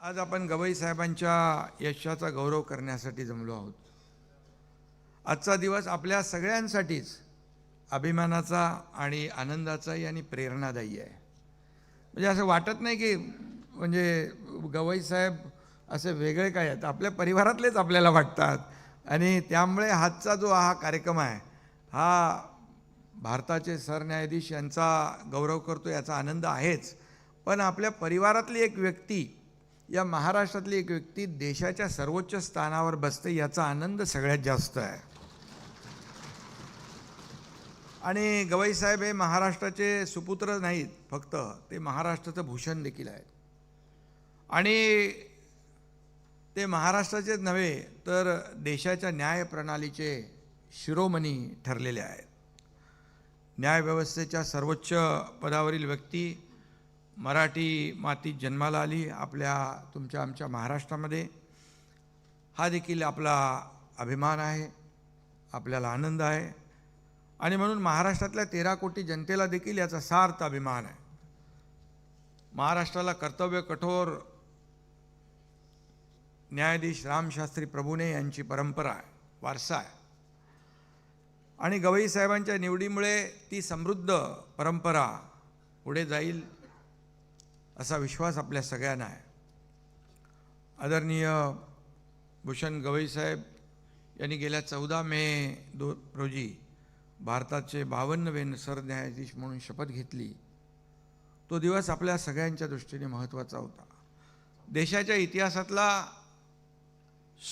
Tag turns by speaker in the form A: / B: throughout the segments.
A: आज आपण गवई साहेबांच्या यशाचा गौरव करण्यासाठी जमलो आहोत. आजचा दिवस आपल्या सगळ्यांसाठीच अभिमानाचा आणि आनंदाचाही आणि प्रेरणादायी आहे. म्हणजे असं वाटत नाही की म्हणजे गवई साहेब असे वेगळे काय आहेत. आपल्या परिवारातलेच आपल्याला वाटतात. आणि त्यामुळे आजचा जो हा कार्यक्रम आहे हा भारताचे सरन्यायाधीश यांचा गौरव करतो याचा आनंद आहेच. पण आपल्या परिवारातली एक व्यक्ती या महाराष्ट्रातली एक व्यक्ती देशाच्या सर्वोच्च स्थानावर बसते याचा आनंद सगळ्यात जास्त आहे. आणि गवईसाहेब हे महाराष्ट्राचे सुपुत्र नाहीत फक्त ते महाराष्ट्राचं भूषण देखील आहेत. आणि ते महाराष्ट्राचेच नव्हे तर देशाच्या न्याय प्रणालीचे शिरोमणी ठरलेले आहेत. न्यायव्यवस्थेच्या सर्वोच्च पदावरील व्यक्ती मराठी मातीत जन्माला आली आपल्या तुमच्या आमच्या महाराष्ट्रामध्ये. हा देखील आपला अभिमान आहे आपल्याला आनंद आहे. आणि म्हणून महाराष्ट्रातल्या तेरा कोटी जनतेला देखील याचा सार्थ अभिमान आहे. महाराष्ट्राला कर्तव्य कठोर न्यायाधीश रामशास्त्री प्रभूने यांची परंपरा आहे वारसा आहे. आणि गवई साहेबांच्या निवडीमुळे ती समृद्ध परंपरा पुढे जाईल. असा विश्वास आपल्या सगळ्यांना आहे. आदरणीय भूषण गवई साहेब यांनी गेल्या चौदा मे दो रोजी भारताचे बावन्नवे सरन्यायाधीश म्हणून शपथ घेतली. तो दिवस आपल्या सगळ्यांच्या दृष्टीने महत्त्वाचा होता. देशाच्या इतिहासातला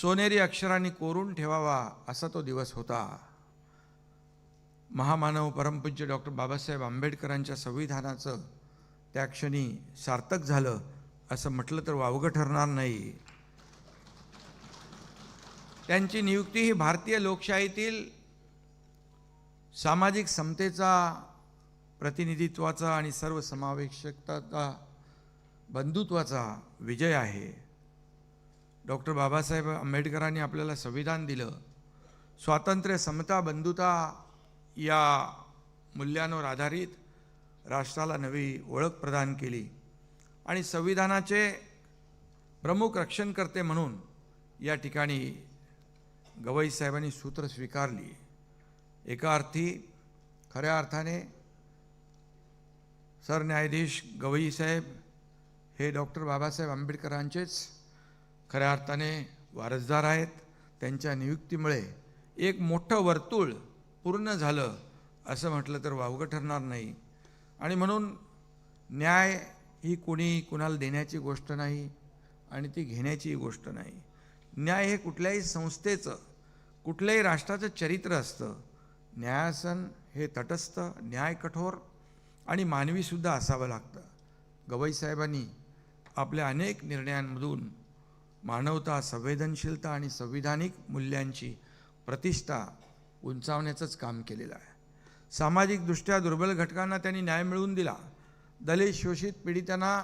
A: सोनेरी अक्षरांनी कोरून ठेवावा असा तो दिवस होता. महामानव परमपूज्य डॉक्टर बाबासाहेब आंबेडकरांच्या संविधानाचं त्या क्षणी सार्थक झालं. असं म्हटलं तर वावगं ठरणार नाही. त्यांची नियुक्ती ही भारतीय लोकशाहीतील सामाजिक समतेचा प्रतिनिधित्वाचा आणि सर्वसमावेशकताचा बंधुत्वाचा विजय आहे. डॉक्टर बाबासाहेब आंबेडकरांनी आपल्याला संविधान दिलं. स्वातंत्र्य समता बंधुता या मूल्यांवर आधारित राष्ट्राला नवी ओळख प्रदान केली. आणि संविधानाचे प्रमुख रक्षणकर्ते म्हणून या ठिकाणी गवई साहेबांनी सूत्र स्वीकारली. एका अर्थी खऱ्या अर्थाने सरन्यायाधीश गवई साहेब हे डॉक्टर बाबासाहेब आंबेडकरांचेच खऱ्या अर्थाने वारसदार आहेत. त्यांच्या नियुक्तीमुळे एक मोठं वर्तुळ पूर्ण झालं असं म्हटलं तर वावगं ठरणार नाही. आणि म्हणून न्याय ही कोणी कुणाला देण्याची गोष्ट नाही आणि ती घेण्याचीही गोष्ट नाही. न्याय हे कुठल्याही संस्थेचं कुठल्याही राष्ट्राचं चरित्र असतं. न्यायासन हे तटस्थ न्याय कठोर आणि मानवीसुद्धा असावं लागतं. गवईसाहेबांनी आपल्या अनेक निर्णयांमधून मानवता संवेदनशीलता आणि संविधानिक मूल्यांची प्रतिष्ठा उंचावण्याचंच काम केलेलं आहे. सामाजिकदृष्ट्या दुर्बल घटकांना त्यांनी न्याय मिळवून दिला. दलित शोषित पीडितांना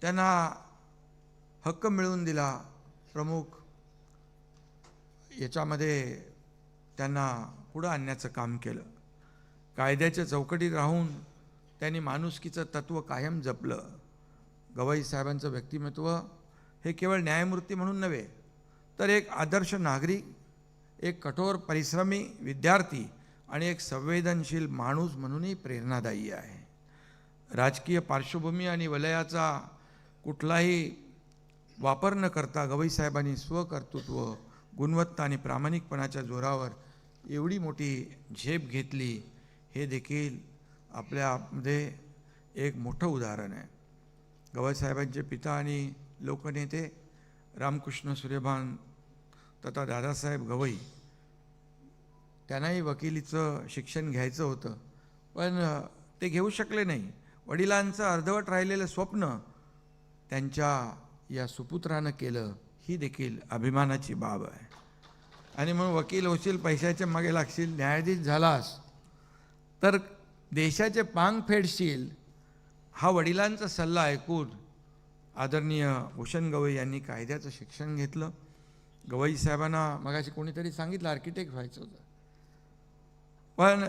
A: त्यांना हक्क मिळवून दिला. प्रमुख याच्यामध्ये त्यांना पुढं आणण्याचं काम केलं. कायद्याच्या चौकटीत राहून त्यांनी माणुसकीचं तत्त्व कायम जपलं. गवाई साहेबांचं व्यक्तिमत्व हे केवळ न्यायमूर्ती म्हणून नव्हे तर एक आदर्श नागरिक एक कठोर परिश्रमी विद्यार्थी आणि एक संवेदनशील माणूस म्हणूनही प्रेरणादायी आहे. राजकीय पार्श्वभूमी आणि वलयाचा कुठलाही वापर न करता गवईसाहेबांनी स्वकर्तृत्व गुणवत्ता आणि प्रामाणिकपणाच्या जोरावर एवढी मोठी झेप घेतली हे देखील आपल्यामध्ये एक मोठं उदाहरण आहे. गवईसाहेबांचे पिता आणि लोकनेते रामकृष्ण सूर्यभान तथा दादासाहेब गवई त्यांनाही वकिलीचं शिक्षण घ्यायचं होतं. पण ते घेऊ शकले नाही. वडिलांचं अर्धवट राहिलेलं स्वप्न त्यांच्या या सुपुत्रानं केलं ही देखील अभिमानाची बाब आहे. आणि म्हणून वकील होशील पैशाच्या मागे लागशील न्यायाधीश झालास तर देशाचे पांग फेडशील हा वडिलांचा सल्ला ऐकून आदरणीय भूषण गवई यांनी कायद्याचं शिक्षण घेतलं. गवई साहेबांना मगाशी कोणीतरी सांगितलं आर्किटेक्ट व्हायचं होतं. पण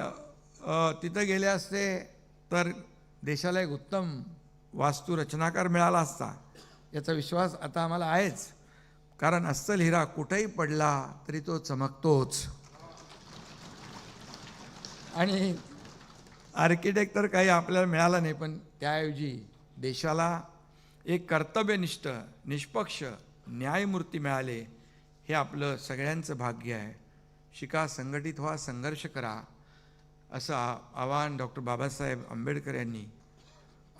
A: तिथं गेले असते तर देशाला एक उत्तम वास्तुरचनाकार मिळाला असता याचा विश्वास आता आम्हाला आहेच. कारण अस्सल हिरा कुठेही पडला तरी तो चमकतोच. आणि आर्किटेक्ट तर काही आपल्याला मिळाला नाही पण त्याऐवजी देशाला एक कर्तव्यनिष्ठ निष्पक्ष न्यायमूर्ती मिळाले. हे आपलं सगळ्यांचं भाग्य आहे. शिका संघटित व्हा संघर्ष करा असं आवाहन डॉक्टर बाबासाहेब आंबेडकर यांनी.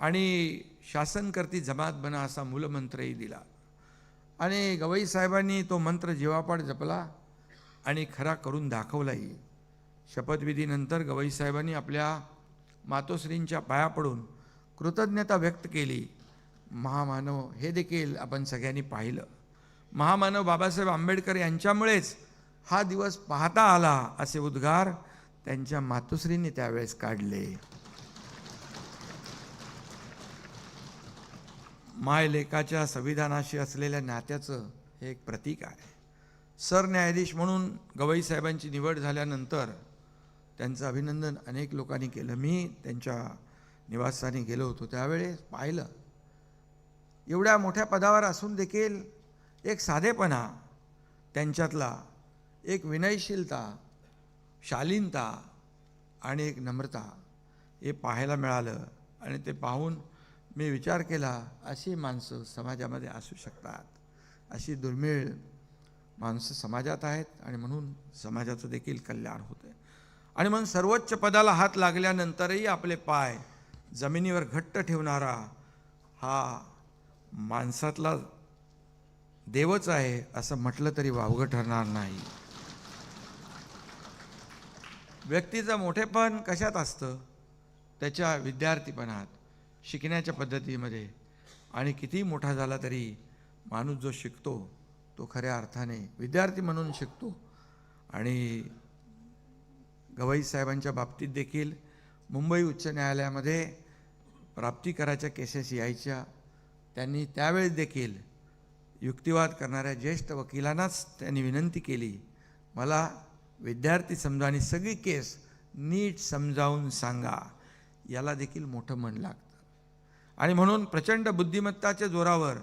A: आणि शासनकर्ती जमात बना असा मूलमंत्रही दिला. आणि गवई साहेबांनी तो मंत्र जीवापाड जपला आणि खरा करून दाखवलाही. शपथविधीनंतर गवई साहेबांनी आपल्या मातोश्रींच्या पाया पडून कृतज्ञता व्यक्त केली. महामानव हे देखील आपण सगळ्यांनी पाहिलं. महामानव बाबासाहेब आंबेडकर यांच्यामुळेच हा दिवस पाहता आला असे उद्गार त्यांच्या मातोश्रींनी त्यावेळेस काढले. मायलेकाच्या संविधानाशी असलेल्या नात्याचं हे एक प्रतीक आहे. सरन्यायाधीश म्हणून गवई साहेबांची निवड झाल्यानंतर त्यांचं अभिनंदन अनेक लोकांनी केलं. मी त्यांच्या निवासस्थानी गेलो होतो त्यावेळेस पाहिलं. एवढ्या मोठ्या पदावर असून देखील एक साधेपणा त्यांच्यातला एक विनयशीलता शालीनता आणि एक नम्रता हे पाहायला मिळालं आणि ते पाहून मी विचार केला अशी माणसं समाजामध्ये असू शकतात. अशी दुर्मिळ माणसं समाजात आहेत आणि म्हणून समाजाचं देखील कल्याण होतं आणि म्हणून सर्वोच्च पदाला हात लागल्यानंतरही आपले पाय जमिनीवर घट्ट ठेवणारा हा माणसातला देवच आहे असं म्हटलं तरी वावगं ठरणार नाही. व्यक्तीचं मोठेपण कशात असतं? त्याच्या विद्यार्थीपणात शिकण्याच्या पद्धतीमध्ये. आणि किती मोठा झाला तरी माणूस जो शिकतो तो खऱ्या अर्थाने विद्यार्थी म्हणून शिकतो. आणि गवई साहेबांच्या बाबतीत देखील मुंबई उच्च न्यायालयामध्ये प्राप्तिकराच्या केसेस यायच्या. त्यांनी त्यावेळेस देखील युक्तिवाद करणाऱ्या ज्येष्ठ वकिलांनाच त्यांनी विनंती केली मला विद्यार्थी समजा आणि सगळी केस नीट समजावून सांगा. याला देखील मोठं मन लागतं. आणि म्हणून प्रचंड बुद्धिमत्ताच्या जोरावर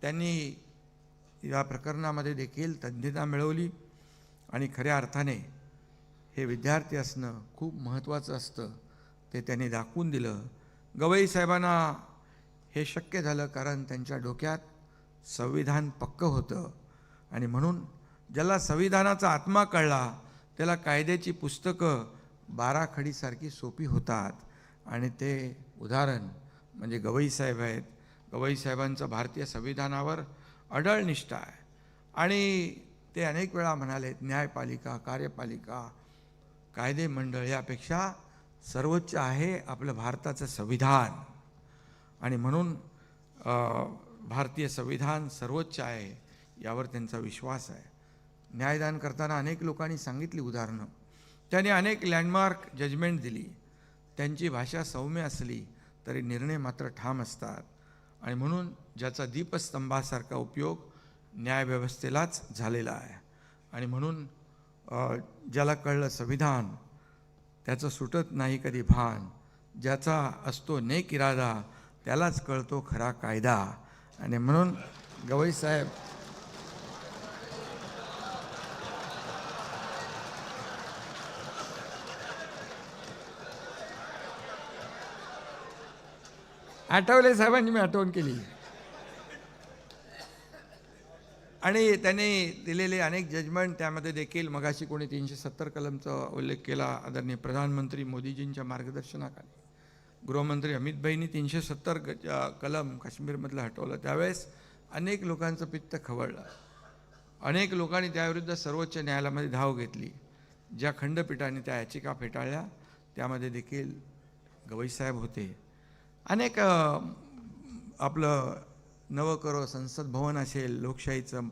A: त्यांनी या प्रकरणामध्ये देखील तज्ज्ञता मिळवली आणि खऱ्या अर्थाने हे विद्यार्थी असणं खूप महत्त्वाचं असतं ते त्यांनी दाखवून दिलं. गवई साहेबांना हे शक्य झालं कारण त्यांच्या डोक्यात संविधान पक्कं होतं. आणि म्हणून ज्याला संविधानाचा आत्मा कळला त्याला कायद्याची पुस्तकं बाराखडीसारखी सोपी होतात. आणि ते उदाहरण म्हणजे गवईसाहेब आहेत. गवई साहेबांचं भारतीय संविधानावर अडळ निष्ठा आहे. आणि ते अनेक वेळा म्हणाले न्यायपालिका कार्यपालिका कायदे मंडळ यापेक्षा सर्वोच्च आहे आपलं भारताचं संविधान. आणि म्हणून भारतीय संविधान सर्वोच्च आहे यावर त्यांचा विश्वास आहे. न्यायदान करताना अनेक लोकांनी सांगितली उदाहरणं. त्यांनी अनेक लँडमार्क जजमेंट दिली. त्यांची भाषा सौम्य असली तरी निर्णय मात्र ठाम असतात. आणि म्हणून ज्याचा दीपस्तंभासारखा उपयोग न्यायव्यवस्थेलाच झालेला आहे. आणि म्हणून ज्याला कळलं संविधान त्याचं सुटत नाही कधी भान. ज्याचा असतो नेक इरादा त्यालाच कळतो खरा कायदा. आणि म्हणून गवई साहेब आठवले साहेबांनी मी आठवण केली. आणि त्यांनी दिलेले अनेक जजमेंट त्यामध्ये देखील मगाशी कोणी तीनशे सत्तर कलमचा उल्लेख केला. आदरणीय प्रधानमंत्री मोदीजींच्या मार्गदर्शनाखाली. गृहमंत्री अमितभाईंनी तीनशे सत्तर कलम काश्मीरमधलं हटवलं. त्यावेळेस अनेक लोकांचं पित्त खवळलं. अनेक लोकांनी त्याविरुद्ध सर्वोच्च न्यायालयामध्ये धाव घेतली. ज्या खंडपीठाने त्या याचिका फेटाळल्या त्यामध्ये देखील गवईसाहेब होते. अनेक आपलं नवकरो संसद भवन असेल लोकशाहीचं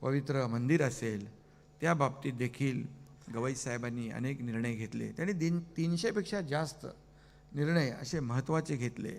A: पवित्र मंदिर असेल त्या बाबतीत देखील गवई साहेबांनी अनेक निर्णय घेतले. त्यांनी दिन तीनशेपेक्षा जास्त निर्णय असे महत्त्वाचे घेतले.